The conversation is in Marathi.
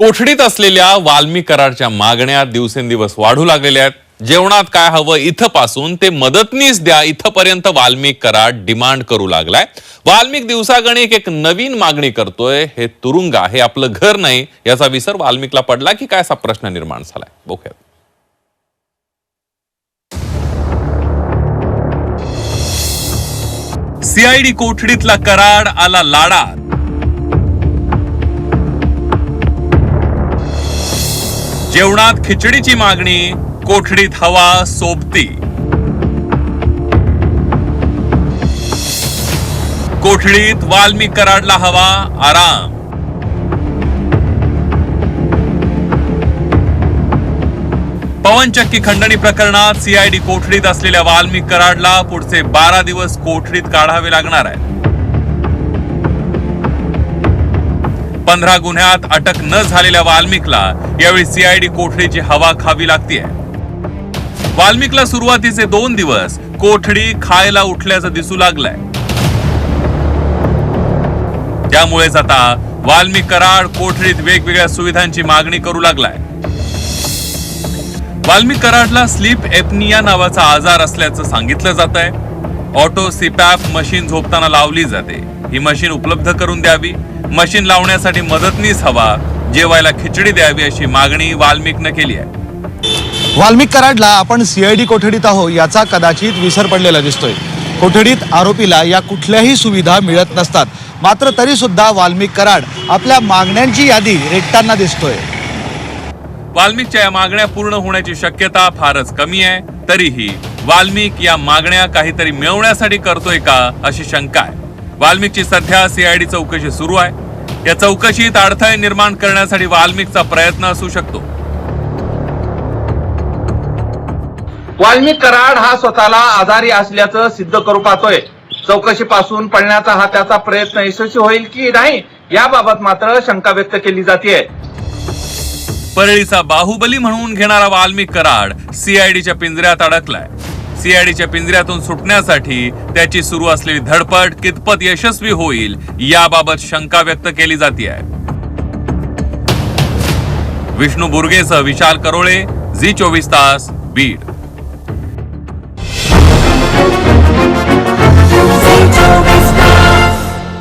कोठडीत असलेल्या वाल्मी करारच्या मागण्या दिवसेंदिवस वाढू लागलेल्या आहेत. जेवणात काय हवं इथं पासून ते मदतनीस द्या इथपर्यंत वाल्मिक करार डिमांड करू लागलाय. वाल्मिक दिवसागणिक एक नवीन मागणी करतोय. हे तुरुंगा हे आपलं घर नाही. याचा विसर वाल्मिकला पडला की काय असा प्रश्न निर्माण झालाय? बघूयात सीआयडी कोठडीतला कराड आला लाडात जेवणात खिचडीची मागणी कोठडीत हवा सोबती. कोठडीत वाल्मिक कराडला हवा आराम. पवनचक्की खंडणी प्रकरणात सीआयडी कोठडीत असलेल्या वाल्मिक कराडला पुढचे बारा दिवस कोठडीत काढावे लागणार आहे पंधरा गुन्ह्यात अटक न झालेल्या वाल्मिकला यावेळी सीआयडी कोठडीची हवा खावी लागतीये. वाल्मिकला सुरुवातीचे दोन दिवस कोठडी खायला उठल्याचं दिसू लागलंय. त्यामुळेच आता वाल्मिक कराड कोठडीत वेगवेगळ्या सुविधांची मागणी करू लागलाय. वाल्मिक कराडला स्लीप एपनिया नावाचा आजार असल्याचं सांगितलं जात आहे ऑटो सिपॅप मशीन झोपताना लावली जाते. ही मशीन उपलब्ध करून द्यावी. मशीन लावण्यासाठी मदतनीस हवा जेवायला खिचडी द्यावी अशी मागणी वाल्मिकनं केली आहे. वाल्मिक कराडला आपण सीआयडी कोठडीत आहो याचा कदाचित विसर पडलेला दिसतोय. कोठडीत आरोपीला या कुठल्याही सुविधा मिळत नसतात. मात्र तरी सुद्धा वाल्मिक कराड आपल्या मागण्यांची यादी रेटताना दिसतोय. वाल्मिकच्या या मागण्या पूर्ण होण्याची शक्यता फारच कमी आहे. तरीही वाल्मिक या मागण्या काहीतरी मिळवण्यासाठी करतोय का अशी शंका आहे. वाल्मिकची सध्या सीआयडी चौकशी सुरू आहे. या चौकशीत अडथळे निर्माण करण्यासाठी वाल्मिकचा प्रयत्न असू शकतो. वाल्मिक कराड हा स्वतःला आजारी असल्याचं सिद्ध करू पाहतोय. चौकशीपासून पळण्याचा हा त्याचा प्रयत्न यशस्वी होईल की नाही याबाबत मात्र शंका व्यक्त केली जाते परळीचा बाहुबली म्हणून घेणारा वाल्मिक कराड सीआयडीच्या पिंजऱ्यात अडकलाय. सीआयडीच्या पिंजऱ्यातून सुटण्यासाठी त्याची सुरू असलेली धडपड कितपत यशस्वी होईल याबाबत शंका व्यक्त केली जाते विष्णू बुर्गेसह विशाल करोळे झी चोवीस तास बीड.